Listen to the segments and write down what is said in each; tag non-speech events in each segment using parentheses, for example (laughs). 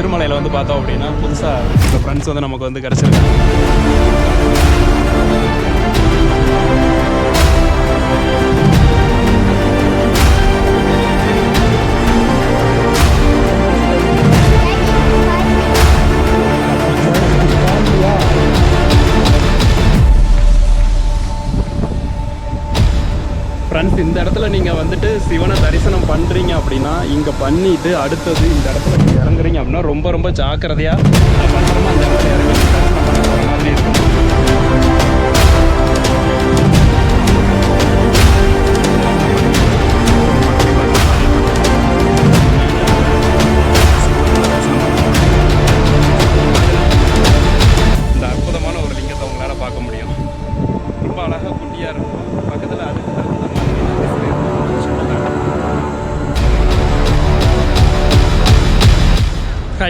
சிறுமலையில் வந்து பார்த்தோம் அப்படின்னா புதுசாக இந்த ஃப்ரெண்ட்ஸ் வந்து நமக்கு வந்து கிடச்சிருக்காங்க ஃப்ரெண்ட்ஸ் இந்த இடத்துல நீங்கள் வந்துட்டு சிவனை தரிசனம் பண்ணுறீங்க அப்படின்னா இங்கே பண்ணிவிட்டு அடுத்தது இந்த இடத்துல இறங்குறீங்க அப்படின்னா ரொம்ப ரொம்ப ஜாக்கிரதையாக பத்திரமா அந்த இடத்துல இறங்கி தரிசனம்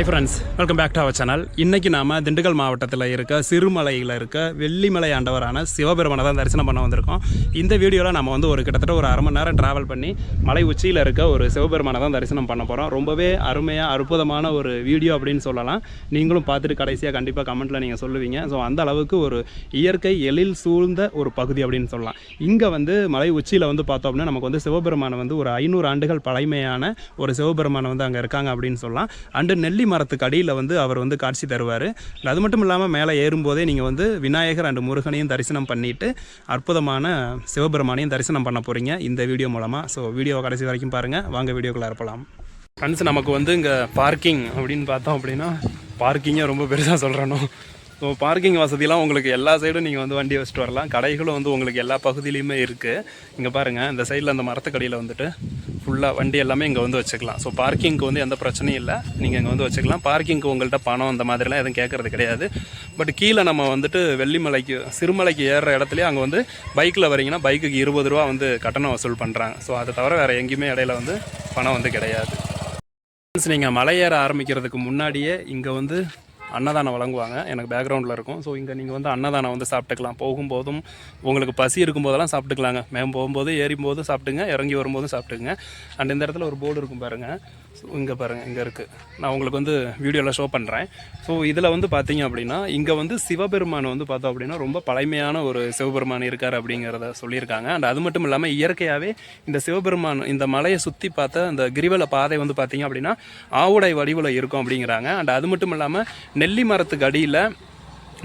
hi friends welcome back to our channel இன்றைக்கி நாம் திண்டுக்கல் மாவட்டத்தில் இருக்க சிறுமலையில் இருக்க வெள்ளிமலை ஆண்டவரான சிவபெருமனை தான் தரிசனம் பண்ண வந்திருக்கோம். இந்த வீடியோவில் நம்ம வந்து ஒரு கிட்டத்தட்ட ஒரு அரை மணி நேரம் ட்ராவல் பண்ணி மலை உச்சியில் இருக்க ஒரு சிவபெருமனை தான் தரிசனம் பண்ண போகிறோம் ரொம்பவே அருமையாக அற்புதமான ஒரு வீடியோ அப்படின்னு சொல்லலாம். நீங்களும் பார்த்துட்டு கடைசியாக கண்டிப்பாக கமெண்ட்டில் நீங்கள் சொல்லுவீங்க. ஸோ அந்த அளவுக்கு ஒரு இயற்கை எழில் சூழ்ந்த ஒரு பகுதி அப்படின்னு சொல்லலாம். இங்கே வந்து மலை உச்சியில் வந்து பார்த்தோம் அப்படின்னா நமக்கு வந்து சிவபெருமானை வந்து ஒரு ஐநூறு ஆண்டுகள் பழமையான ஒரு சிவபெருமானை வந்து அங்கே இருக்காங்க அப்படின்னு சொல்லலாம். அண்டு நெல்லி மரத்துக்கு அடியில் வந்து அவர் வந்து காட்சி தருவார். அது மட்டும் இல்லாமல் மேலே ஏறும்போதே நீங்கள் வந்து விநாயகர் அண்டு முருகனையும் தரிசனம் பண்ணிட்டு அற்புதமான சிவபெருமானையும் தரிசனம் பண்ண போகிறீங்க இந்த வீடியோ மூலமாக ஸோ வீடியோவை கடைசி வரைக்கும் பாருங்கள் வாங்க வீடியோக்குள்ளே இருப்பலாம் ஃப்ரெண்ட்ஸ் நமக்கு வந்து இங்கே பார்க்கிங் அப்படின்னு பார்த்தோம் அப்படின்னா பார்க்கிங்கே ரொம்ப பெருசாக சொல்கிறேனோ ஸோ பார்க்கிங் வசதிலாம் உங்களுக்கு எல்லா சைடும் நீங்கள் வந்து வண்டி வச்சுட்டு வரலாம். கடைகளும் வந்து உங்களுக்கு எல்லா பகுதியிலையுமே இருக்குது இங்கே பாருங்கள் இந்த சைடில் அந்த மரத்துக்கடியில் வந்துட்டு ஃபுல்லாக வண்டி எல்லாமே இங்கே வந்து வச்சுக்கலாம். ஸோ பார்க்கிங்க்கு வந்து எந்த பிரச்சனையும் இல்லை. நீங்கள் இங்கே வந்து வச்சுக்கலாம். பார்க்கிங்க்கு உங்கள்கிட்ட பணம் அந்த மாதிரிலாம் எதுவும் கேட்குறது கிடையாது. பட் கீழே நம்ம வந்துட்டு வெள்ளிமலைக்கு சிறுமலைக்கு ஏறுற இடத்துலையே அங்கே வந்து பைக்கில் வரீங்கன்னா பைக்குக்கு இருபது ரூபா வந்து கட்டணம் வசூல் பண்ணுறாங்க ஸோ அதை தவிர வேறு எங்கேயுமே இடையில வந்து பணம் வந்து கிடையாது. நீங்கள் மலை ஏற ஆரம்பிக்கிறதுக்கு முன்னாடியே இங்கே வந்து அன்னதானம் வழங்குவாங்க. எனக்கு பேக்ரவுண்டில் இருக்கும். ஸோ இங்கே நீங்கள் வந்து அன்னதானம் வந்து சாப்பிட்டுக்கலாம். போகும்போதும் உங்களுக்கு பசி இருக்கும்போதெல்லாம் சாப்பிட்டுக்கலாங்க. மேம் போகும்போது ஏறும்போது சாப்பிட்டுங்க இறங்கி வரும்போதும் சாப்பிட்டுங்க அண்ட் இந்த இடத்துல ஒரு போர்டு இருக்கும் பாருங்கள் ஸோ இங்கே பாருங்கள் இங்கே இருக்குது நான் உங்களுக்கு வந்து வீடியோவில் ஷோ பண்ணுறேன் ஸோ இதில் வந்து பார்த்தீங்க அப்படின்னா இங்கே வந்து சிவபெருமான் வந்து பார்த்தோம் அப்படின்னா ரொம்ப பழமையான ஒரு சிவபெருமான் இருக்கார் அப்படிங்கிறத சொல்லியிருக்காங்க. அண்ட் அது மட்டும் இல்லாமல் இயற்கையாகவே இந்த சிவபெருமான் இந்த மலையை சுற்றி பார்த்த அந்த கிரிவல பாதை வந்து பார்த்தீங்க அப்படின்னா ஆவுடை வடிவில் இருக்கும் அப்படிங்கிறாங்க. அண்ட் அது மட்டும் இல்லாமல் நெல்லி மரத்துக்கு அடியில்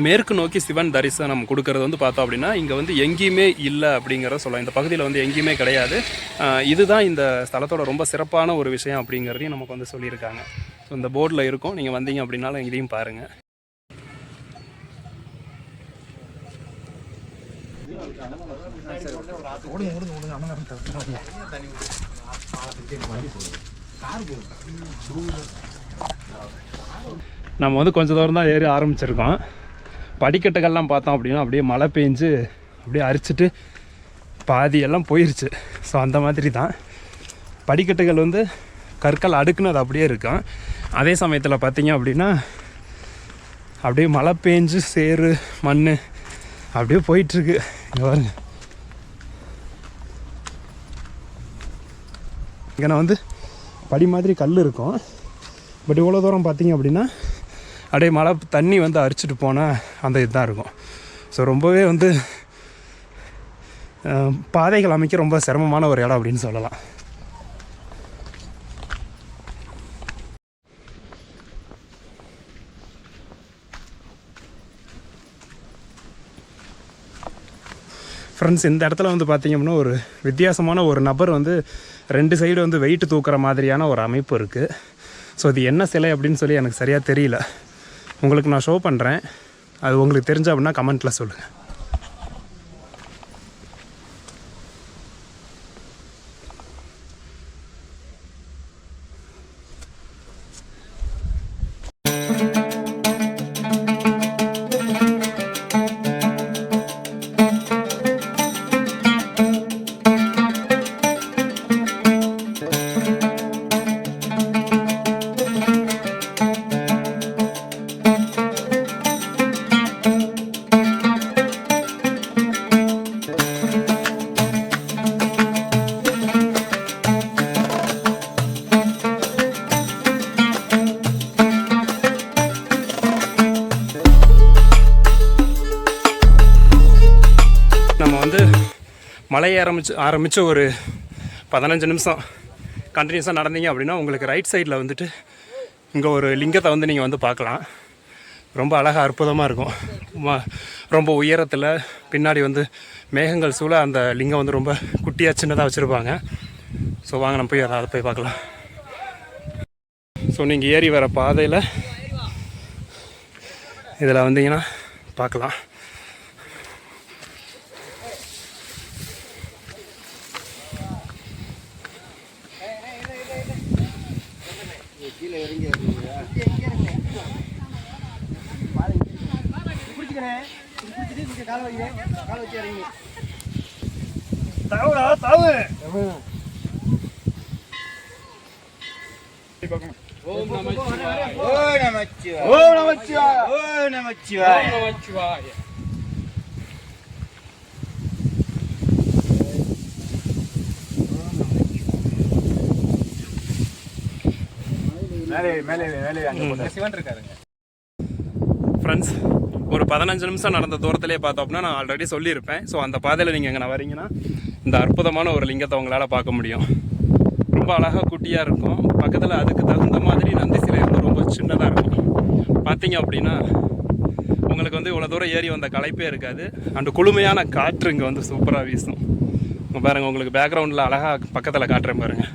மேற்கு நோக்கி சிவன் தரிசனம் கொடுக்கறது வந்து பார்த்தோம் அப்படின்னா இங்கே வந்து எங்கேயுமே இல்லை அப்படிங்கிறத சொல்லலாம். இந்த பகுதியில் வந்து எங்கேயுமே கிடையாது. இதுதான் இந்த ஸ்தலத்தோட ரொம்ப சிறப்பான ஒரு விஷயம் அப்படிங்கிறதையும் நமக்கு வந்து சொல்லியிருக்காங்க. ஸோ இந்த போர்டில் இருக்கும். நீங்கள் வந்தீங்க அப்படின்னாலும் இதையும் பாருங்கள் நம்ம வந்து கொஞ்சம் தூரம் தான் ஏறி ஆரம்பிச்சிருக்கோம். படிக்கட்டுகள்லாம் பார்த்தோம் அப்படின்னா அப்படியே மழை பெஞ்சு அப்படியே அரிச்சிட்டு பாதியெல்லாம் போயிருச்சு. ஸோ அந்த மாதிரி தான். படிக்கட்டுகள் வந்து கற்கள் அடுக்குனது அப்படியே இருக்கும். அதே சமயத்தில் பார்த்தீங்க அப்படின்னா அப்படியே மழை பெஞ்சு சேறு மண் அப்படியே போயிட்டுருக்கு. இங்கே பாருங்க. இங்கே நான் வந்து படி மாதிரி கல் இருக்கும். பட் இவ்வளோ தூரம் பார்த்தீங்க அப்படின்னா அப்படியே மழை தண்ணி வந்து அரிச்சிட்டு போனால் அந்த இதுதான் இருக்கும். ஸோ ரொம்பவே வந்து பாதைகள் அமைக்க ரொம்ப சிரமமான ஒரு இடம் அப்படின்னு சொல்லலாம். ஃப்ரெண்ட்ஸ் இந்த இடத்துல வந்து பார்த்தீங்க அப்படின்னா ஒரு வித்தியாசமான ஒரு நபர் வந்து ரெண்டு சைடு வந்து வெயிட் தூக்குற மாதிரியான ஒரு அமைப்பு இருக்குது ஸோ இது என்ன சிலை அப்படின்னு சொல்லி எனக்கு சரியாக தெரியல. உங்களுக்கு நான் ஷோ பண்ணுறேன் அது உங்களுக்கு தெரிஞ்ச அப்படின்னா கமெண்ட்டில் சொல்லுங்கள் மலையை ஆரம்பிச்சு ஆரம்பித்த ஒரு பதினஞ்சு நிமிஷம் கண்டினியூஸாக நடந்தீங்க அப்படின்னா உங்களுக்கு ரைட் சைடில் வந்துட்டு இங்கே ஒரு லிங்கத்தை வந்து நீங்கள் வந்து பார்க்கலாம். ரொம்ப அழகாக அற்புதமாக இருக்கும். ரொம்ப உயரத்தில் பின்னாடி வந்து மேகங்கள் சூழ அந்த லிங்கம் வந்து ரொம்ப குட்டியாக சின்னதாக வச்சுருப்பாங்க. ஸோ வாங்க நம்ம போய் அதை போய் பார்க்கலாம். ஸோ நீங்கள் ஏறி வர பாதையில் இதில் வந்தீங்கன்னா பார்க்கலாம். ஓம் நமச்சிவாய. ஓம் நமச்சிவாய. ஓம் நமச்சிவாய. மேலே மேலே மேலே அங்க சிவன் இருக்காருங்க ஃப்ரெண்ட்ஸ் ஒரு பதினஞ்சு நிமிஷம் நடந்த தூரத்திலே பார்த்தோம் அப்படின்னா நான் ஆல்ரெடி சொல்லியிருப்பேன். ஸோ அந்த பாதையில் நீங்கள் எங்கே வரீங்கன்னா இந்த அற்புதமான ஒரு லிங்கத்தை உங்களால் பார்க்க முடியும். ரொம்ப அழகாக குட்டியாக இருக்கும். பக்கத்தில் அதுக்கு தகுந்த மாதிரி நந்தி சிலை வந்து ரொம்ப சின்னதாக இருக்கும். பார்த்தீங்க அப்படின்னா உங்களுக்கு வந்து இவ்வளோ தூரம் ஏறி வந்த களைப்பே இருக்காது. அண்ட் குளுமையான காற்று இங்கே வந்து சூப்பராக வீசும். இங்க பாருங்க உங்களுக்கு பேக்ரவுண்டில் அழகாக பக்கத்தில் காட்டுறேன் பாருங்கள்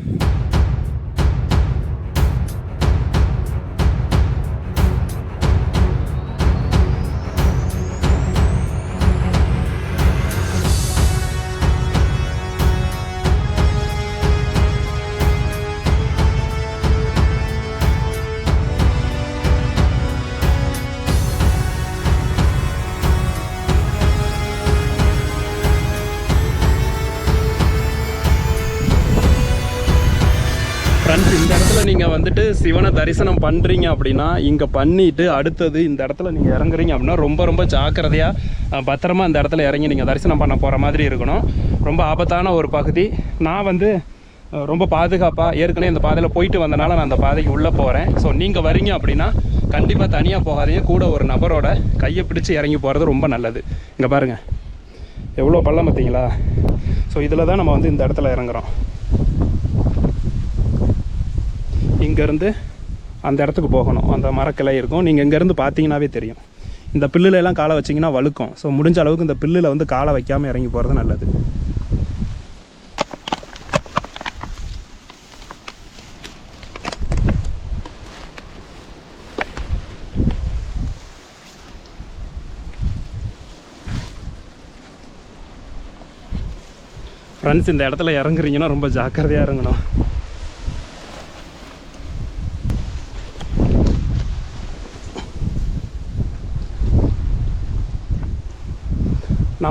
நீங்கள் வந்துட்டு சிவனை தரிசனம் பண்ணுறீங்க அப்படின்னா இங்கே பண்ணிவிட்டு அடுத்தது இந்த இடத்துல நீங்கள் இறங்குறீங்க அப்படின்னா ரொம்ப ரொம்ப ஜாக்கிரதையாக பத்திரமா இந்த இடத்துல இறங்கி நீங்கள் தரிசனம் பண்ண போகிற மாதிரி இருக்கணும். ரொம்ப ஆபத்தான ஒரு பகுதி. நான் வந்து ரொம்ப பாதுகாப்பாக ஏற்கனவே இந்த பாதையில் போயிட்டு வந்தனால நான் அந்த பாதைக்கு உள்ளே போகிறேன் ஸோ நீங்கள் வரீங்க அப்படின்னா கண்டிப்பாக தனியாக போகாதீங்க. கூட ஒரு நபரோட கையை பிடிச்சி இறங்கி போகிறது ரொம்ப நல்லது. இங்கே பாருங்கள் எவ்வளோ பள்ளம் பார்த்தீங்களா? ஸோ இதில் தான் நம்ம வந்து இந்த இடத்துல இறங்குறோம். இங்கேருந்து அந்த இடத்துக்கு போகணும். அந்த மரக்கிளை இருக்கும். நீங்கள் இங்கேருந்து பார்த்தீங்கன்னாவே தெரியும். இந்த பில்லுலெல்லாம் காலை வச்சிங்கன்னா வழுக்கும். ஸோ முடிஞ்ச அளவுக்கு இந்த பில்லில் வந்து காலை வைக்காமல் இறங்கி போகிறது நல்லது. ஃப்ரெண்ட்ஸ் இந்த இடத்துல இறங்குறீங்கன்னா ரொம்ப ஜாக்கிரதையாக இறங்கணும்.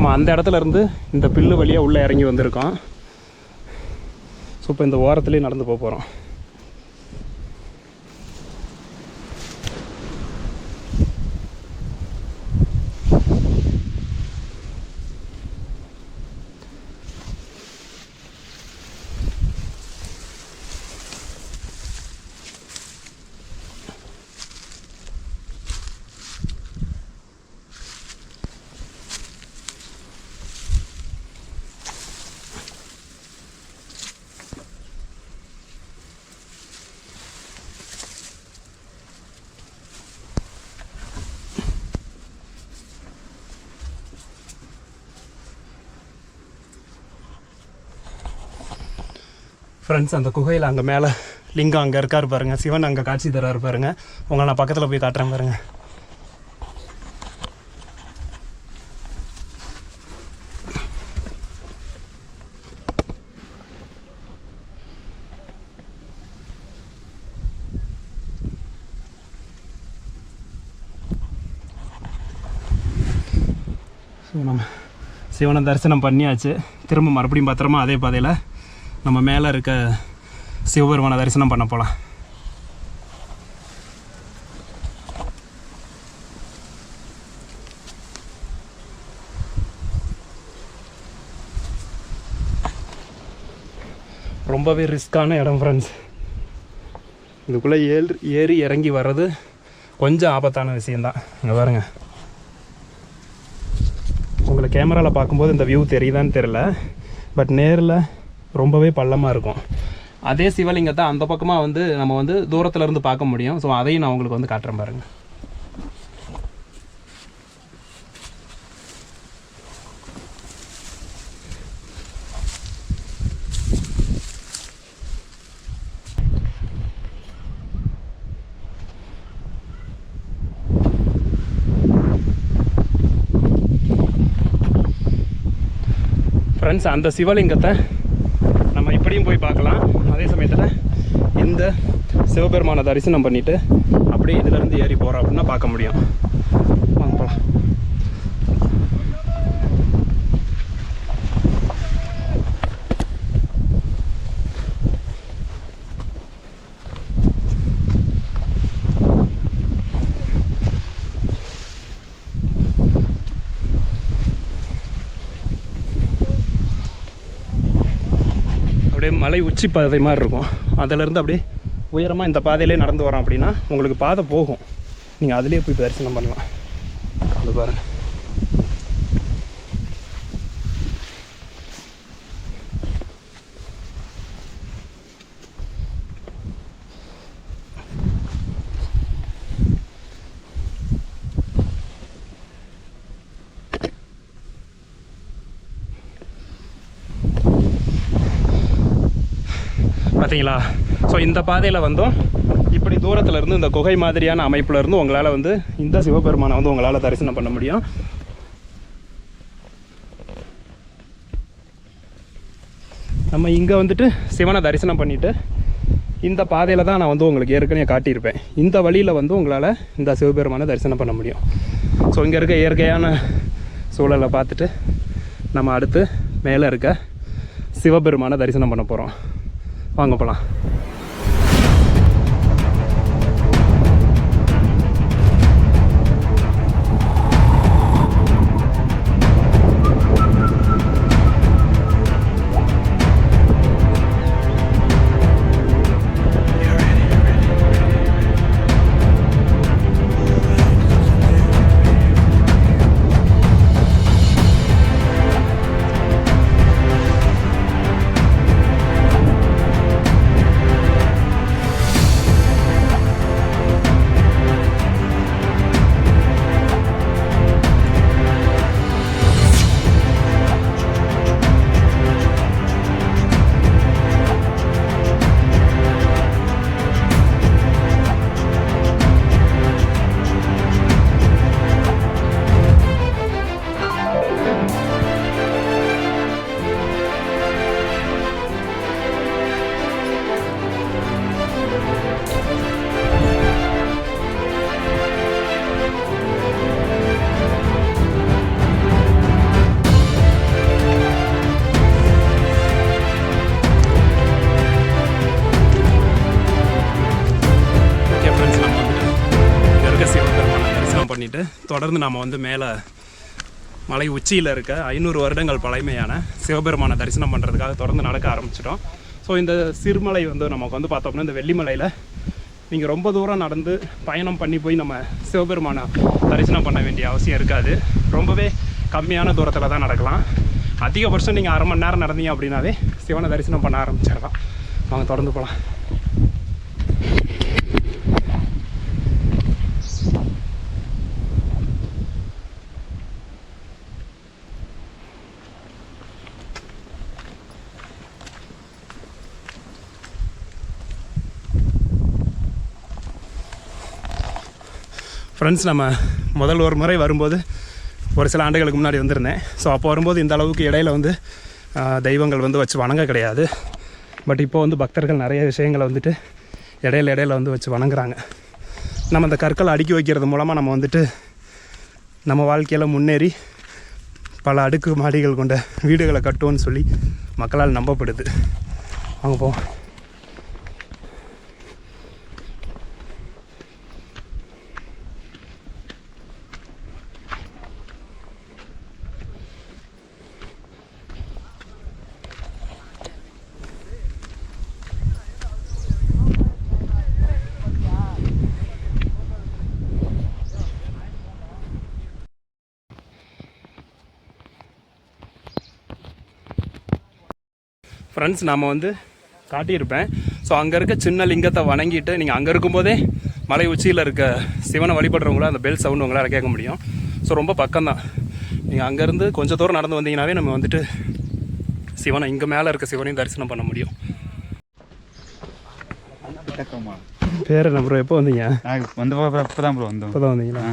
நம்ம அந்த இடத்துல இருந்து இந்த பில்லு வழியாக உள்ளே இறங்கி வந்திருக்கோம் ஸோ இப்போ இந்த ஓரத்துலேயே நடந்து போக போகிறோம் ஃப்ரெண்ட்ஸ் அந்த குகையில் அங்கே மேலே லிங்கம் அங்கே இருக்கார் பாருங்க. சிவன் அங்கே காட்சி தராரு பாருங்க. உங்களை நான் பக்கத்தில் போய் காட்டுறேன் பாருங்க. ஸோ நம்ம சிவனை தரிசனம் பண்ணியாச்சு. திரும்ப மறுபடியும் பத்திரமா அதே பாதையில் நம்ம மேலே இருக்க சிவபெருமானை தரிசனம் பண்ண போகலாம் ரொம்பவே ரிஸ்க்கான இடம் ஃப்ரெண்ட்ஸ் இதுக்குள்ளே ஏறி ஏறி இறங்கி வர்றது கொஞ்சம் ஆபத்தான விஷயந்தான் இங்கே பாருங்கள் உங்களை கேமராவில் பார்க்கும்போது இந்த வியூ தெரியுதான்னு தெரில பட் நேரில் ரொம்பவே பள்ளமாக இருக்கும். அதே சிவலிங்கத்தை அந்த பக்கமாக வந்து நம்ம வந்து தூரத்துல இருந்து பார்க்க முடியும். ஸோ அதையும் நான் உங்களுக்கு வந்து காட்டுறேன் பாருங்க. ஃப்ரெண்ட்ஸ் அந்த சிவலிங்கத்தை அப்படியும் போய் பார்க்கலாம். அதே சமயத்தில் இந்த சிவபெருமானை தரிசனம் பண்ணிவிட்டு அப்படியே இதிலேருந்து ஏறி போகிறோம் அப்படின்னா பார்க்க முடியும் வாங்க போகலாம் அப்படியே மலை உச்சி பாதை மாதிரி இருக்கும். அதிலேருந்து அப்படியே உயரமாக இந்த பாதையிலே நடந்து வரோம் அப்படின்னா உங்களுக்கு பாதை போகும். நீங்கள் அதிலே போய் தரிசனம் பண்ணலாம். அது பாருங்கள் பார்த்தீங்களா ஸோ இந்த பாதையில் வந்தோம். இப்படி தூரத்தில் இருந்து இந்த குகை மாதிரியான அமைப்பில் இருந்து உங்களால் வந்து இந்த சிவபெருமானை வந்து உங்களால் தரிசனம் பண்ண முடியும். நம்ம இங்கே வந்துட்டு சிவனை தரிசனம் பண்ணிவிட்டு இந்த பாதையில் தான் நான் வந்து உங்களுக்கு ஏற்கனவே காட்டியிருப்பேன். இந்த வழியில் வந்து உங்களால் இந்த சிவபெருமானை தரிசனம் பண்ண முடியும். ஸோ இங்கே இருக்க இயற்கையான சூழலை பார்த்துட்டு நம்ம அடுத்து மேலே இருக்க சிவபெருமானை தரிசனம் பண்ண போகிறோம் வாங்க போகலாம் பண்ணிவிட்டு தொடர்ந்து நாம் வந்து மேலே மலை உச்சியில் இருக்க ஐநூறு வருடங்கள் பழமையான சிவபெருமானை தரிசனம் பண்ணுறதுக்காக தொடர்ந்து நடக்க ஆரம்பிச்சிட்டோம். ஸோ இந்த சிறுமலை வந்து நமக்கு வந்து பார்த்தோம்னா இந்த வெள்ளிமலையில் நீங்கள் ரொம்ப தூரம் நடந்து பயணம் பண்ணி போய் நம்ம சிவபெருமானை தரிசனம் பண்ண வேண்டிய அவசியம் இருக்காது. ரொம்பவே கம்மியான தூரத்தில் தான் நடக்கலாம். அதிகபட்சம் நீங்கள் அரை மணி நேரம் நடந்தீங்க அப்படின்னாவே சிவனை தரிசனம் பண்ண ஆரம்பிச்சிடலாம். வாங்க தொடர்ந்து போகலாம் ஃப்ரெண்ட்ஸ் நம்ம முதல் ஒரு முறை வரும்போது ஒரு சில ஆண்டுகளுக்கு முன்னாடி வந்திருந்தேன். ஸோ அப்போ வரும்போது இந்த அளவுக்கு இடையில வந்து தெய்வங்கள் வந்து வச்சு வணங்க கிடையாது. பட் இப்போ வந்து பக்தர்கள் நிறைய விஷயங்களை வந்துட்டு இடையில இடையில வந்து வச்சு வணங்குறாங்க. நம்ம அந்த கற்களை அடுக்கி வைக்கிறது மூலமாக நம்ம வந்துட்டு நம்ம வாழ்க்கையில் முன்னேறி பல அடுக்கு மாடிகள் கொண்ட வீடுகளை கட்டுவோன்னு சொல்லி மக்களால் நம்பப்படுது. அவங்க போவோம். ஃப்ரெண்ட்ஸ் நாம் வந்து காட்டியிருப்பேன். ஸோ அங்கே இருக்க சின்ன லிங்கத்தை வணங்கிட்டு நீங்கள் அங்கே இருக்கும்போதே மலை உச்சியில் இருக்க சிவனை வழிபடுறவங்கள அந்த பெல் சவுண்ட் உங்களால் கேட்க முடியும். ஸோ ரொம்ப பக்கம்தான். நீங்கள் அங்கேருந்து கொஞ்சம் தூரம் நடந்து வந்தீங்கன்னாவே நம்ம வந்துட்டு சிவனை இங்கே மேலே இருக்க சிவனையும் தரிசனம் பண்ண முடியும். பேர் என்ன ப்ரோ எப்போ வந்தீங்க? வந்து இப்போ தான் ப்ரோ வந்தோம். இப்போ தான் வந்தீங்களா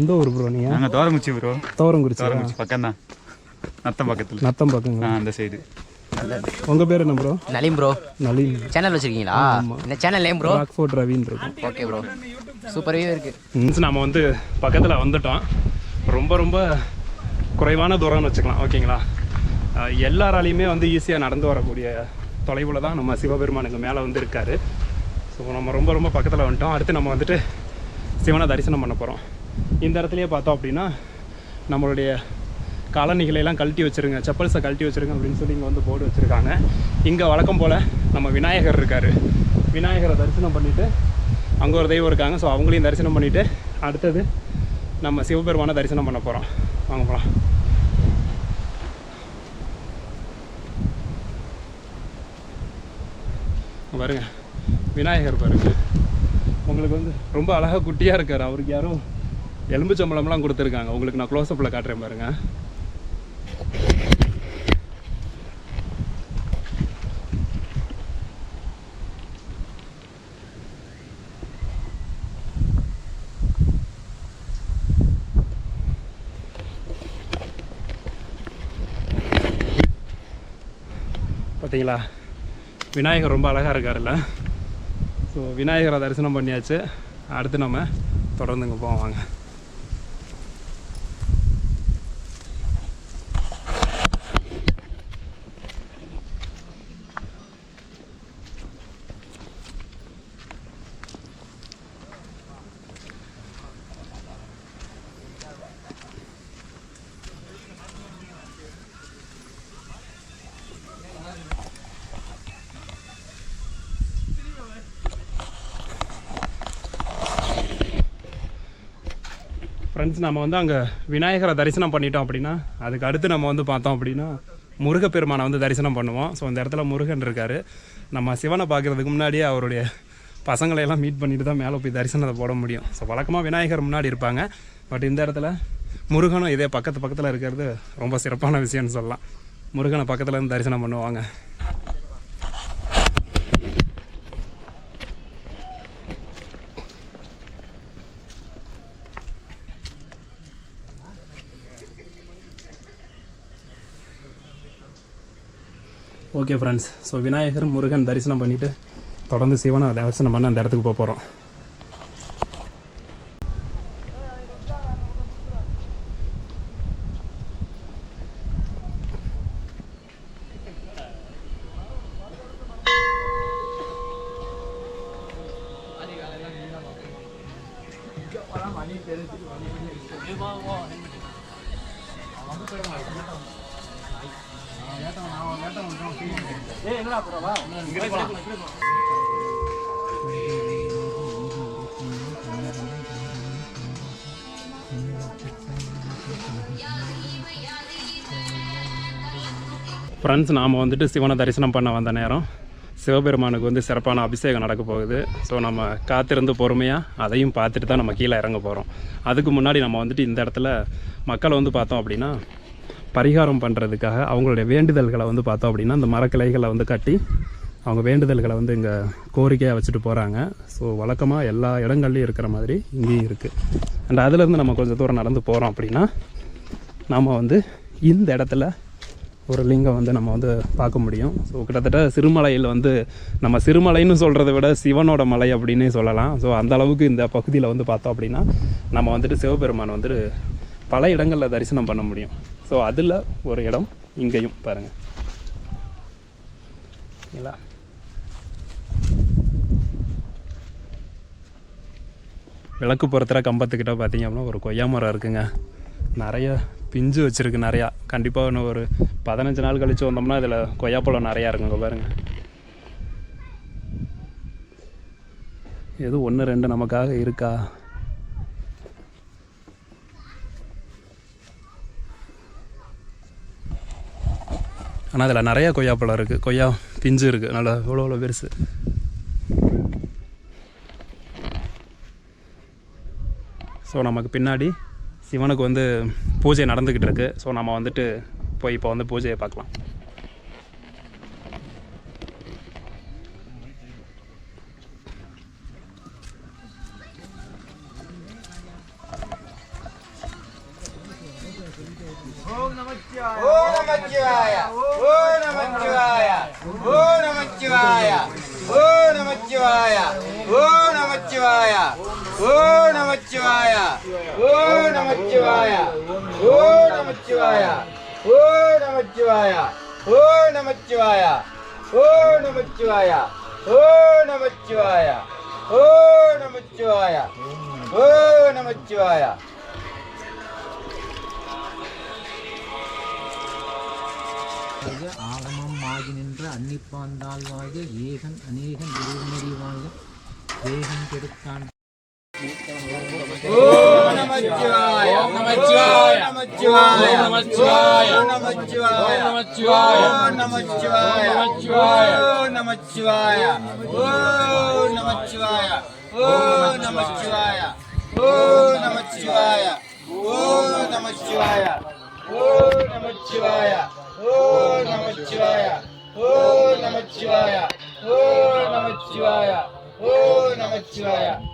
எந்த ஊர் ப்ரோ நீங்கள் நாங்கள் தோரங்குச்சி ப்ரோ தோரங்குறிச்சி தோரங்குச்சி பக்கம் தான் நத்தம் பக்கத்தில். நத்தம் பக்கங்களா அந்த சைடு உங்கள் பேர் என்ன bro Naleem bro Nalin. Channel வச்சிருக்கீங்களா? இந்த சேனல் நேம் ப்ரோ ராக்ஃபோர்ட் ரவின்னு இருக்கும் ஓகே ப்ரோ சூப்பராகவே இருக்கு. மீன்ஸ் நம்ம வந்து பக்கத்தில் வந்துட்டோம். ரொம்ப ரொம்ப குறைவான தூரம்னு வச்சுக்கலாம். ஓகேங்களா? எல்லாராலையுமே வந்து ஈஸியாக நடந்து வரக்கூடிய தொலைவில் தான் நம்ம சிவபெருமானுக்கு மேலே வந்து இருக்காரு. ஸோ நம்ம ரொம்ப ரொம்ப பக்கத்தில் வந்துட்டோம். அடுத்து நம்ம வந்துட்டு சிவனை தரிசனம் பண்ண போகிறோம் இந்த இடத்துலையே பார்த்தோம் அப்படின்னா நம்மளுடைய காலணிகளையெல்லாம் கழட்டி வச்சிருங்க செப்பல்ஸை கழட்டி வச்சிருங்க அப்படின்னு சொல்லி இங்கே வந்து போர்டு வச்சுருக்காங்க. இங்கே வழக்கம் போல் நம்ம விநாயகர் இருக்கார். விநாயகரை தரிசனம் பண்ணிவிட்டு அங்கே ஒரு தெய்வம் இருக்காங்க. ஸோ அவங்களையும் தரிசனம் பண்ணிவிட்டு அடுத்தது நம்ம சிவபெருமானை தரிசனம் பண்ண போகிறோம் வாங்க போகலாம் பாருங்க விநாயகர் பாருங்க. உங்களுக்கு வந்து ரொம்ப அழகாக குட்டியாக இருக்கார். அவருக்கு யாரும் எலும்பு சம்பளம்லாம் கொடுத்துருக்காங்க. உங்களுக்கு நான் க்ளோஸ்அப்பில் காட்டுறேன் பாருங்க. பார்த்தீங்களா? விநாயகர் ரொம்ப அழகாக இருக்காருல்ல. ஸோ விநாயகரை தரிசனம் பண்ணியாச்சு. அடுத்து நம்ம தொடர்ந்து இங்கே ஃப்ரெண்ட்ஸ் நம்ம வந்து அங்கே விநாயகரை தரிசனம் பண்ணிட்டோம் அப்படின்னா அதுக்கு அடுத்து நம்ம வந்து பார்த்தோம் அப்படின்னா முருகப்பெருமானை வந்து தரிசனம் பண்ணுவோம். ஸோ இந்த இடத்துல முருகன் இருக்கார். நம்ம சிவனை பார்க்குறதுக்கு முன்னாடியே அவருடைய பசங்களை எல்லாம் மீட் பண்ணிட்டு தான் மேலே போய் தரிசனத்தை போட முடியும். ஸோ வழக்கமாக விநாயகர் முன்னாடி இருப்பாங்க. பட் இந்த இடத்துல முருகனும் இதே பக்கத்து பக்கத்தில் இருக்கிறது ரொம்ப சிறப்பான விஷயம்னு சொல்லலாம். முருகனை பக்கத்தில் இருந்து தரிசனம் பண்ணுவாங்க. Okay friends so Vinayagar Murugan தரிசனம் பண்ணிவிட்டு தொடர்ந்து சிவனை தரிசனம் பண்ண அந்த இடத்துக்கு போக போகிறோம் ஃப்ரெண்ட்ஸ் நாம் வந்துட்டு சிவனை தரிசனம் பண்ண வந்த நேரம். சிவபெருமானுக்கு வந்து சிறப்பான அபிஷேகம் நடக்க போகுது. ஸோ நம்ம காத்திருந்து பொறுமையாக அதையும் பார்த்துட்டு தான் நம்ம கீழே இறங்க போகிறோம் அதுக்கு முன்னாடி நம்ம வந்துட்டு இந்த இடத்துல மக்களை வந்து பார்த்தோம் அப்படின்னா பரிகாரம் பண்ணுறதுக்காக அவங்களுடைய வேண்டுதல்களை வந்து பார்த்தோம் அப்படின்னா இந்த மரக்கிளைகளை வந்து கட்டி அவங்க வேண்டுதல்களை வந்து இங்கே கோரிக்கையாக வச்சுட்டு போகிறாங்க ஸோ வழக்கமாக எல்லா இடங்கள்லையும் இருக்கிற மாதிரி இங்கேயும் இருக்குது அண்ட் அதுலேருந்து நம்ம கொஞ்சம் தூரம் நடந்து போகிறோம் அப்படின்னா நாம் வந்து இந்த இடத்துல ஒரு லிங்கம் வந்து நம்ம வந்து பார்க்க முடியும். ஸோ கிட்டத்தட்ட சிறுமலையில் வந்து நம்ம சிறுமலைன்னு சொல்கிறத விட சிவனோட மலை அப்படின்னே சொல்லலாம். ஸோ அந்த அளவுக்கு இந்த பகுதியில் வந்து பார்த்தோம் அப்படின்னா நம்ம வந்துட்டு சிவபெருமான் வந்துட்டு பல இடங்களில் தரிசனம் பண்ண முடியும். ஸோ அதில் ஒரு இடம் இங்கேயும் பாருங்கள் சரிங்களா விளக்கு பொறுத்துற கம்பத்துக்கிட்ட பார்த்தீங்க அப்படின்னா ஒரு கொய்யா மரம் இருக்குங்க. நிறைய பிஞ்சு வச்சுருக்கு நிறையா. கண்டிப்பாக இன்னும் ஒரு பதினஞ்சு நாள் கழித்து வந்தோம்னா இதில் கொய்யாப்பழம் நிறையா இருக்குங்க பாருங்கள் எது ஒன்று ரெண்டு நமக்காக இருக்கா? ஆனால் அதில் நிறைய கொய்யாப்பழம் இருக்குது கொய்யா பிஞ்சு இருக்குது நல்லா இவ்வளோ இவ்வளோ பெருசு. ஸோ நமக்கு பின்னாடி சிவனுக்கு வந்து பூஜை நடந்துக்கிட்டு இருக்கு. ஸோ நம்ம வந்துட்டு போய் இப்போ வந்து பூஜையை பார்க்கலாம். ஓம் நமச்சிவாய. நமச்சிவாய. நமச்சிவாய. ஓம் நமச்சிவாய ஓம் நமச்சிவாய ஓம் நமச்சிவாய ஓம் நமச்சிவாய ஓம் நமச்சிவாய ஓம் நமச்சிவாய ஓம் நமச்சிவாய ஓம் நமச்சிவாய நமச்சிவாய ஆகமம் ஆகி நின்ற அன்னிப்பாந்தாள் வாழ்க ஏகன் அநேகன் வாழ்க வேகம் கெடுத்தான் Shivaya.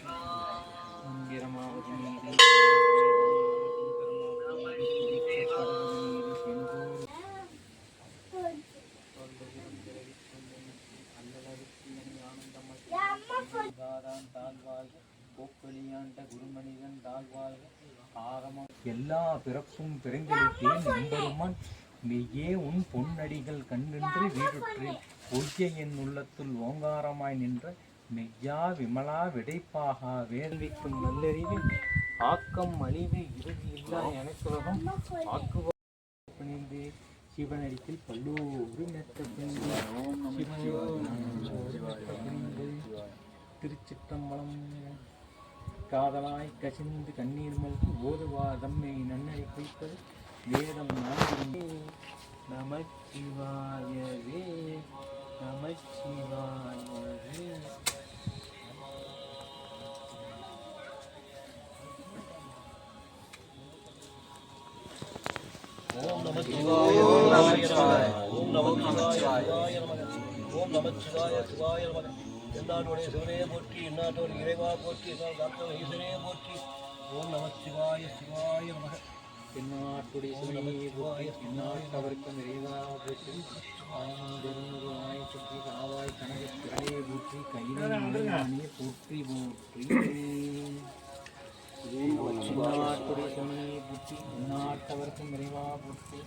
எல்லா பிறப்பும் பிறந்தெடுத்தேன் மெய்யே உன் பொன்னடிகள் கண்ணின்று வீடுற்று பொய்ய என் உள்ளத்துள் ஓங்காரமாய் நின்ற மெய்யா விமலா விடைப்பாகா வேள்விக்கும் நல்லறிவு ஆக்கம் அழிவு இறுதி இல்லா எனக்குலகம் ஆக்குவ பணிந்து சிவனடிக்கில் பல்லூரி நெத்த பணிந்து திருச்சிற்றம்பலம் காதலாய் கசிந்து கண்ணீர் மல்கி ஓதுவா தம்மை நன்னடி குறிப்பது வேதம் நமச்சிவாயவே நமச்சிவாயவே. ஓம் ஓம் நமச்சிவாய. ஓம் நமச்சிவாய. ஓம் நமச்சிவாய. சிவாய நமச்சிவாய. எந்நாட்டோடைய சிவனே போற்றி எந்நாட்டோட இறைவா போற்றி என்னால் காத்தோட ஈசனே போற்றி. ஓம் நமச்சிவாய சிவாய நமக. தென்னாட்டுடைய சிவனையே போற்றி தென்னாட்டவர்க்கும் இறைவா போற்றி. ஆனந்தருவாய் சுற்றி காவாய் கனக திரளே போற்றி கையிலே போற்றி போற்றி. சிவனையே போற்றி தென்னாட்டவர்க்கும் இறைவா போற்றி.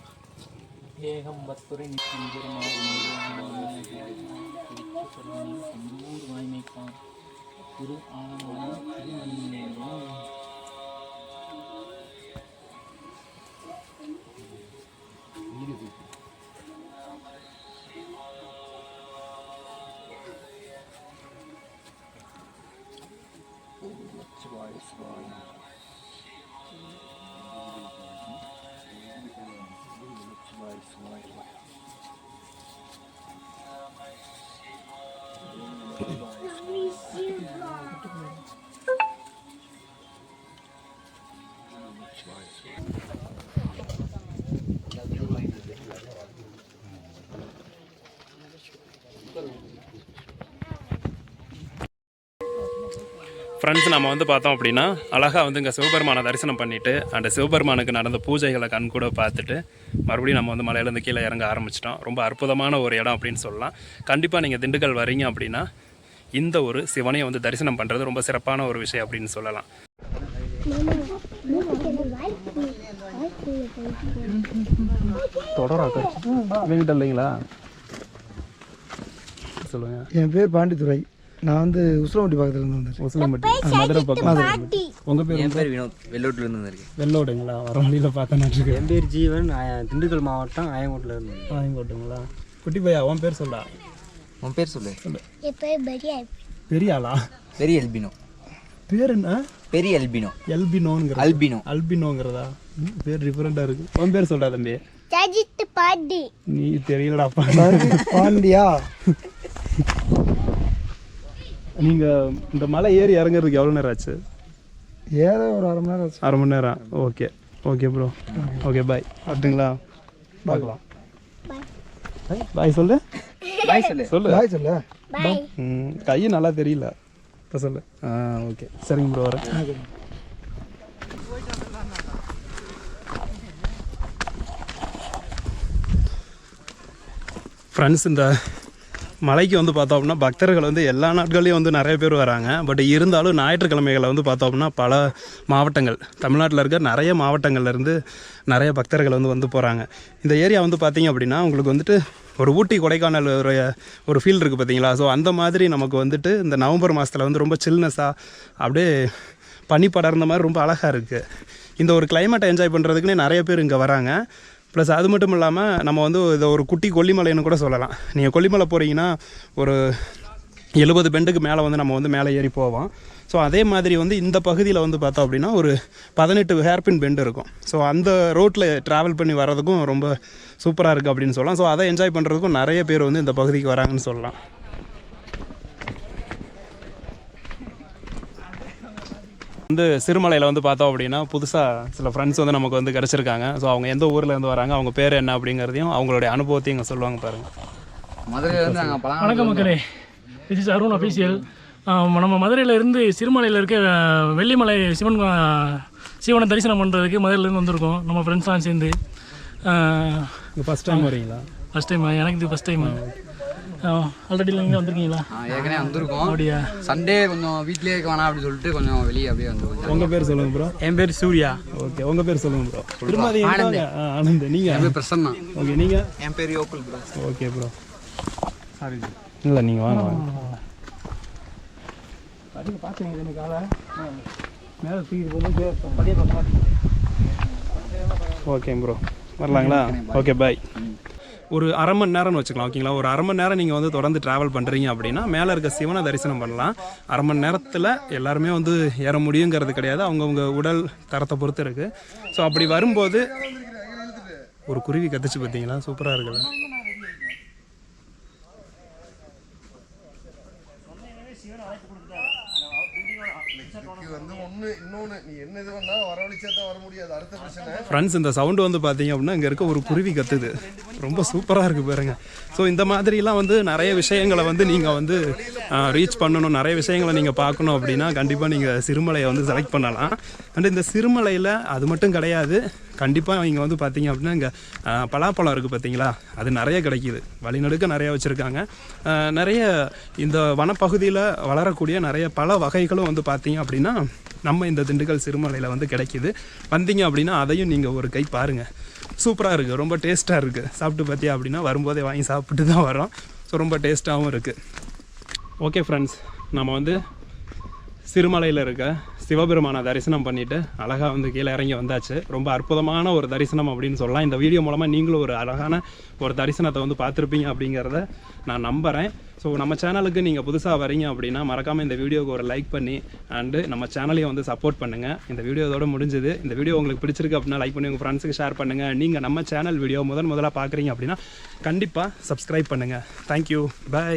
ஏகம் வத்துரை நிற்கும் பெருமாள் வாய்மைப்பான் திரு ஆனமான ஃப்ரெண்ட்ஸ் நம்ம வந்து பார்த்தோம் அப்படின்னா அழகாக வந்து இங்கே சிவபெருமானை தரிசனம் பண்ணிவிட்டு அந்த சிவபெருமானுக்கு நடந்த பூஜைகளை கண் கூட பார்த்துட்டு மறுபடியும் நம்ம வந்து மலையிலேருந்து கீழே இறங்க ஆரம்பிச்சிட்டோம். ரொம்ப அற்புதமான ஒரு இடம் அப்படின்னு சொல்லலாம். கண்டிப்பாக நீங்கள் திண்டுக்கல் வரீங்க அப்படின்னா இந்த ஒரு சிவனையை வந்து தரிசனம் பண்ணுறது ரொம்ப சிறப்பான ஒரு விஷயம் அப்படின்னு சொல்லலாம். வெங்கிட்ட இல்லைங்களா? சொல்லுங்கள் என் பேர் பாண்டித்துறை நான் வந்து உசிலம்பட்டி பக்கத்துல இருந்து வந்தேன் உசிலம்பட்டி மதுரை பக்கம் உங்கள் பேர் என் பேர் வினோத். வெள்ளோட்டிலேருந்து வந்திருக்கேன். வெள்ளோடுங்களா? வர வழியில் பார்த்தேன் இருக்கு. என் பேர் ஜீவன். திண்டுக்கல் மாவட்டம் ஆயங்கோட்டில் இருந்து வாங்கிக்கோட்டுங்களா குட்டி பையா உன் பேர் சொல்டா உன் பேர் சொல்லு. பெரிய ஆளா பெரிய எல்பினோ பேர் என்ன? பெரிய எல்பினோ எல்பினோங்கிற அல்பினோ. அல்பினோங்கிறதா? பேர் டிஃப்ரெண்ட்டாக இருக்கு. உன் பேர் சொல்டா தம்பி. சஜித் நீ தெரியலடாப்பா பாண்டியா? (laughs) நீங்கள் இந்த மலை ஏறி இறங்குறதுக்கு எவ்வளோ நேரம் ஆச்சு? ஏதோ ஒரு அரை மணி நேரம் ஆச்சு. அரை மணி நேரம். Okay. Okay bro okay bye அப்படிங்களா பார்க்கலாம் பாய் சொல்லு. பாய் சொல்லு. சொல்லு. பாய் சொல்ல. ம், கை நல்லா தெரியல. இப்போ சொல்லு. ஆ ஓகே. சரிங்க ப்ரோ வரேன். ஃப்ரெண்ட்ஸ் இந்த மலைக்கு வந்து பார்த்தோம் அப்படின்னா பக்தர்கள் வந்து எல்லா நாட்கள்லையும் வந்து நிறைய பேர் வராங்க. பட் இருந்தாலும் ஞாயிற்றுக்கிழமைகளை வந்து பார்த்தோம் அப்படின்னா பல மாவட்டங்கள் தமிழ்நாட்டில் இருக்க நிறைய மாவட்டங்கள்லேருந்து நிறைய பக்தர்கள் வந்து வந்து போகிறாங்க இந்த ஏரியா வந்து பார்த்தீங்க அப்படின்னா உங்களுக்கு வந்துட்டு ஒரு ஊட்டி கொடைக்கானல் ஒரு ஒரு ஃபீல் இருக்குது பார்த்தீங்களா? ஸோ அந்த மாதிரி நமக்கு வந்துட்டு இந்த நவம்பர் மாதத்தில் வந்து ரொம்ப சில்னஸாக அப்படியே பனி படர்ந்த மாதிரி ரொம்ப அழகாக இருக்குது இந்த ஒரு கிளைமேட்டை என்ஜாய் பண்ணுறதுக்குன்னே நிறைய பேர் இங்கே வராங்க. ப்ளஸ் அது மட்டும் இல்லாமல் நம்ம வந்து இதை ஒரு குட்டி கொல்லிமலைன்னு கூட சொல்லலாம். நீங்கள் கொல்லிமலை போகிறீங்கன்னா ஒரு எழுபது பெண்டுக்கு மேலே வந்து நம்ம வந்து மேலே ஏறி போவோம். ஸோ அதே மாதிரி வந்து இந்த பகுதியில் வந்து பார்த்தோம் அப்படின்னா ஒரு பதினெட்டு ஹேர்பின் பெண்டு இருக்கும். ஸோ அந்த ரோட்டில் ட்ராவல் பண்ணி வர்றதுக்கும் ரொம்ப சூப்பராக இருக்குது அப்படின்னு சொல்லலாம். ஸோ அதை என்ஜாய் பண்ணுறதுக்கும் நிறைய பேர் வந்து இந்த பகுதிக்கு வராங்கன்னு சொல்லலாம். வந்து சிறுமலையில் வந்து பார்த்தோம் அப்படின்னா புதுசாக சில ஃப்ரெண்ட்ஸ் வந்து நமக்கு வந்து கிடச்சிருக்காங்க. ஸோ அவங்க எந்த ஊரில் இருந்து வராங்க அவங்க பேர் என்ன அப்படிங்கிறதையும் அவங்களுடைய அனுபவத்தையும் இங்கே சொல்லுவாங்க பாருங்கள் வணக்கம் மக்களே. This is அருண் அஃபீஷியல் நம்ம மதுரையில் இருந்து சிறுமலையில் இருக்க வெள்ளிமலை சிவன் சிவனை தரிசனம் பண்ணுறதுக்கு மதுரையிலேருந்து வந்திருக்கோம். நம்ம ஃப்ரெண்ட்ஸ்லாம் சேர்ந்து. ஃபஸ்ட் டைம் வரீங்களா? ஃபஸ்ட் டைம் எனக்கு இது ஃபஸ்ட் டைம் ஆல்ரெடி நீங்கள் வந்திருக்கீங்களா? ஏற்கனவே வந்திருக்கோம். அப்படியா? சண்டே கொஞ்சம் வீட்லயே இருக்க வேணாம் அப்படின்னு சொல்லிட்டு கொஞ்சம் வெளியே அப்படியே வந்து உங்கள் பேர் சொல்லுங்கள் ப்ரோ என் பேர் சூர்யா. ஓகே உங்கள் பேர் சொல்லுங்கள் ப்ரோ திரும்ப ஆனந்த். நீங்கள் அப்படியே பிரசன்னா. ஓகே நீங்கள் என் பேர் யோக்குல் ப்ரோ ஓகே ப்ரோ சாரி இல்லை நீங்கள் வாங்க வாங்க. பார்த்தீங்க எனக்கு ஆளை. மேலே தூக்கிட்டு போகும்போது படியே பார்த்து ஓகே ப்ரோ வரலாங்களா? ஓகே பாய் ஒரு அரை மணி நேரம்னு வச்சுக்கலாம் ஓகேங்களா ஒரு அரை மணி நேரம் நீங்கள் வந்து தொடர்ந்து ட்ராவல் பண்ணுறீங்க அப்படின்னா மேலே இருக்க சிவனை தரிசனம் பண்ணலாம். அரை மணி நேரத்தில் எல்லாருமே வந்து ஏற முடியுங்கிறது கிடையாது. அவங்கவுங்க உடல் தரத்தை பொறுத்து இருக்குது ஸோ அப்படி வரும்போது ஒரு குருவி கத்துச்சு பார்த்தீங்களா சூப்பராக இருக்குல்ல ஃப்ரெண்ட்ஸ் இந்த சவுண்டு வந்து பார்த்தீங்க அப்படின்னா இங்கே இருக்க ஒரு குருவி கத்துது. ரொம்ப சூப்பராக இருக்குது பாருங்க. ஸோ இந்த மாதிரிலாம் வந்து நிறைய விஷயங்களை வந்து நீங்கள் வந்து ரீச் பண்ணணும். நிறைய விஷயங்களை நீங்கள் பார்க்கணும் அப்படின்னா கண்டிப்பாக நீங்கள் சிறுமலையை வந்து செலக்ட் பண்ணலாம். அண்ட் இந்த சிறுமலையில் அது மட்டும் கிடையாது. கண்டிப்பாக இங்கே வந்து பார்த்தீங்க அப்படின்னா இங்கே பலாப்பழம் இருக்குது பார்த்தீங்களா? அது நிறைய கிடைக்கிது. வழிநடுக்க நிறைய வச்சுருக்காங்க. நிறைய இந்த வனப்பகுதியில் வளரக்கூடிய நிறைய பல வகைகளும் வந்து பார்த்தீங்க அப்படின்னா நம்ம இந்த திண்டுக்கல் சிறுமலையில் வந்து கிடைக்கிது. வந்தீங்க அப்படின்னா அதையும் நீங்கள் ஒரு கை பாருங்கள் சூப்பராக இருக்குது ரொம்ப டேஸ்ட்டாக இருக்குது சாப்பிட்டு பார்த்தியா அப்படின்னா வரும்போதே வாங்கி சாப்பிட்டு தான் வரோம் ஸோ ரொம்ப டேஸ்ட்டாகவும் இருக்குது ஓகே ஃப்ரெண்ட்ஸ் நம்ம வந்து சிறுமலையில் இருக்க சிவபெருமானை தரிசனம் பண்ணிவிட்டு அழகாக வந்து கீழே இறங்கி வந்தாச்சு. ரொம்ப அற்புதமான ஒரு தரிசனம் அப்படின்னு சொல்லலாம். இந்த வீடியோ மூலமாக நீங்களும் ஒரு அழகான ஒரு தரிசனத்தை வந்து பார்த்துருப்பீங்க அப்படிங்கிறத நான் நம்புகிறேன் ஸோ நம்ம சேனலுக்கு நீங்கள் புதுசாக வரீங்க அப்படின்னா மறக்காமல் இந்த வீடியோவுக்கு ஒரு லைக் பண்ணி அண்டு நம்ம சேனலையும் வந்து சப்போர்ட் பண்ணுங்கள் இந்த வீடியோ இதோட முடிஞ்சது. இந்த வீடியோ உங்களுக்கு பிடிச்சிருக்கு அப்படின்னா லைக் பண்ணி உங்கள் ஃப்ரெண்ட்ஸுக்கு ஷேர் பண்ணுங்கள் நீங்கள் நம்ம சேனல் வீடியோ முதன் முதலாக பார்க்குறீங்க அப்படின்னா கண்டிப்பாக சப்ஸ்கிரைப் பண்ணுங்கள் தேங்க்யூ பை